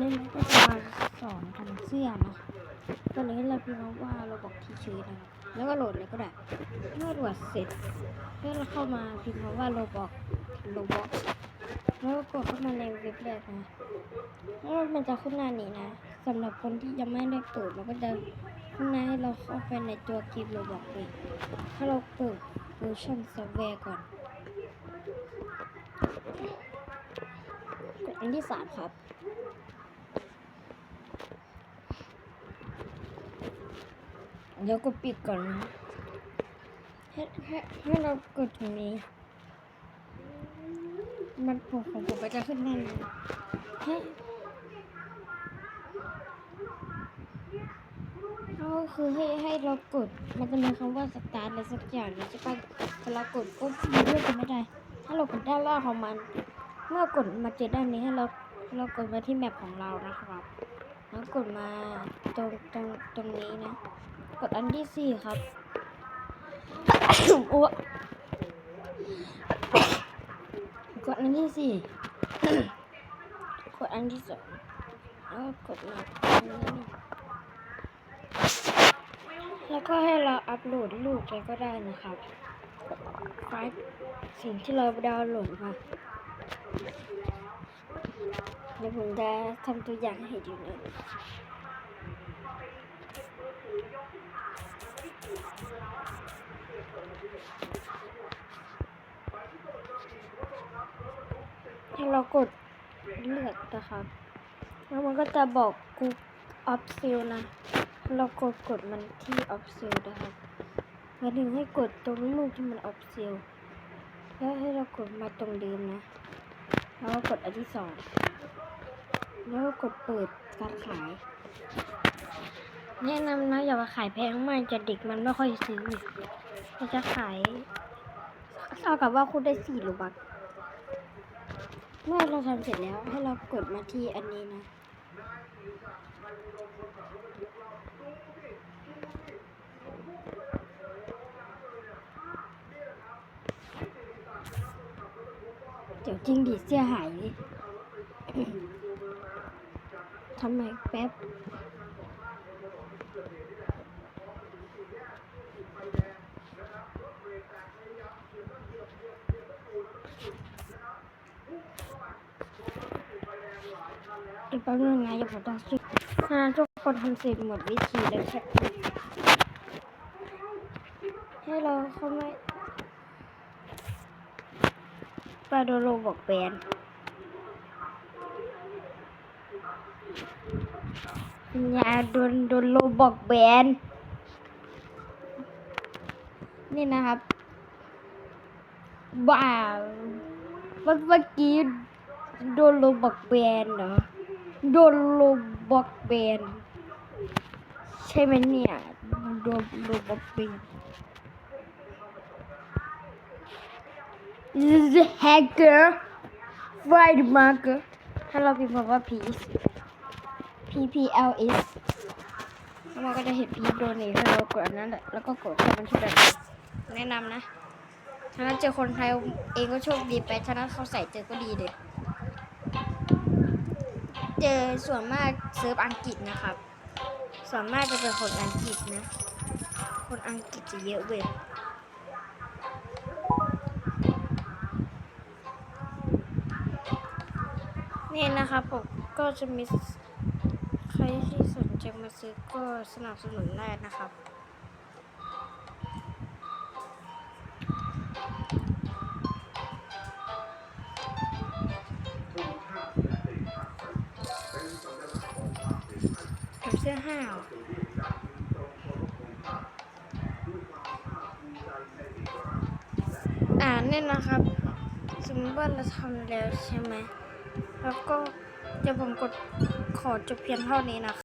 วันนี้เราก็จะมาสอนทำเสื้อนะคะตอนนี้เราพิมพ์ว่าเราบอกทีชีนะครับแล้วก็โหลดเลยก็ได้เมื่อโหลดเสร็จแล้วเราเข้ามาพิมพ์ว่าเราบอกเราบอกแล้วก็กดเข้ามาในเว็บแรกนะแล้วมันจะขึ้นหน้านี้นะสำหรับคนที่ยังไม่ได้เปิดมันก็จะขึ้นหน้าให้เราเข้าไปในตัวคลิปเราบอกเลยถ้าเราเปิดเวอร์ชันซอฟต์แวร์ก่อนกดอันที่สามครับ เดี๋ยวก็ปิดก่อนนะให้ให้ให้เรากดตรงนี้ มันผมของผมก็จะขึ้นหน้านี้ให้ก็คือให้ให้เรากด มันจะมีคำว่าสตาร์ทอะไรสักอย่างนะใช่ปะพอเรากดปุ๊บมันเลือกกันไม่ได้ ถ้าเรากดด้านล่างของมัน เมื่อกดมาเจอด้านนี้ให้เราเรากดมาที่แมปของเรานะครับ แล้วกดมาตรงตรงตรงนี้นะ กดอันที่สี่ครับอ้กดอันที่สี่กดอันที่สองแล้วกดมาอันนี้แล้วก็ให้เราอัปโหลดรูปไปก็ได้นะครับไฟล์สิ่งที่เราดาวน์โหลดมาเดี๋ยวผมจะทำตัวอย่างให้ดูนะ ให้เรากดเลือกนะครับ แล้วมันก็จะบอกกูออฟซิลนะ เรากดกดมันที่ออฟซิลนะครับมาถึงให้กดตรงรูปที่มันออฟซิลแล้วให้เรากดมาตรงเดิมนะ แล้วก็กดอันที่สอง แล้วก็กดเปิดการขาย แนะนำนะอย่ามาขายแพงมากจะเด็กมันไม่ค่อยซื้อเราจะขายเอากับว่าคุณได้สี่ลูกบัก เมื่อเราทำเสร็จแล้วให้เรากดมาที่อันนี้นะ เดี๋ยวจริงดิเสียหายเลยทำไมแป๊บ อีกแป๊บนึงนะอย่าผมต้องช่วยถ้านั้นทุกคนทำเสร็จหมดวิธีแล้วแค่ให้เราเขาไม่ปาโดโลบอกแบนอย่าโดนโดนโลบอกแบนนี่นะครับว้าวเมื่อเมื่อกี้โดนโลบอกแบนเหรอ โดนโลบ็อกแบนใช่ไหมเนี่ยโดนโลบ็อกแบน This is a hacker fried marker ถ้าเราพิมพ์คำว่า peace P P L S แล้วมันก็จะเห็นพีโดนนี่ให้เรากดอันนั้นแหละแล้วก็กดเข้าบัญชีแบบนี้แนะนำนะถ้านั้นเจอคนไทยเองก็โชคดีไปถ้านั้นเขาใส่เจอก็ดีเลย เจอส่วนมากเซิร์ฟอังกฤษนะครับ ส่วนมากจะเป็นคนอังกฤษนะ คนอังกฤษจะเยอะเว้ยนี่นะครับผมก็จะมีใครที่สนใจมาซื้อก็สนับสนุนได้นะครับ สื้อห้าวอ่าเนี่ยนะครับสมมติว่าเราทำแล้วใช่ไหมแล้วก็เดี๋ยวผมกดขอจบเพียงเท่านี้นะคะ